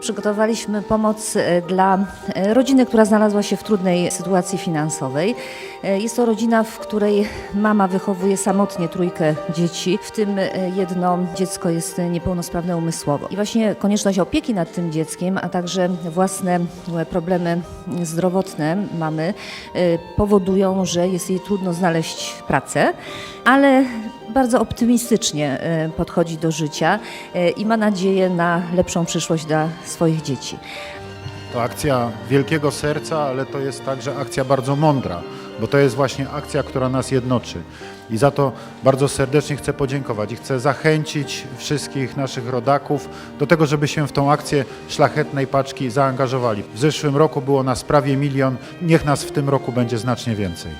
Przygotowaliśmy pomoc e, dla e, rodziny, która znalazła się w trudnej sytuacji finansowej. E, Jest to rodzina, w której mama wychowuje samotnie trójkę dzieci, w tym jedno dziecko jest niepełnosprawne umysłowo. I właśnie konieczność opieki nad tym dzieckiem, a także własne problemy zdrowotne mamy powodują, że jest jej trudno znaleźć pracę, ale bardzo optymistycznie podchodzi do życia i ma nadzieję na lepszą przyszłość dla swoich dzieci. To akcja wielkiego serca, ale to jest także akcja bardzo mądra, bo to jest właśnie akcja, która nas jednoczy. I za to bardzo serdecznie chcę podziękować i chcę zachęcić wszystkich naszych rodaków do tego, żeby się w tą akcję szlachetnej paczki zaangażowali. W zeszłym roku było nas prawie milion, niech nas w tym roku będzie znacznie więcej.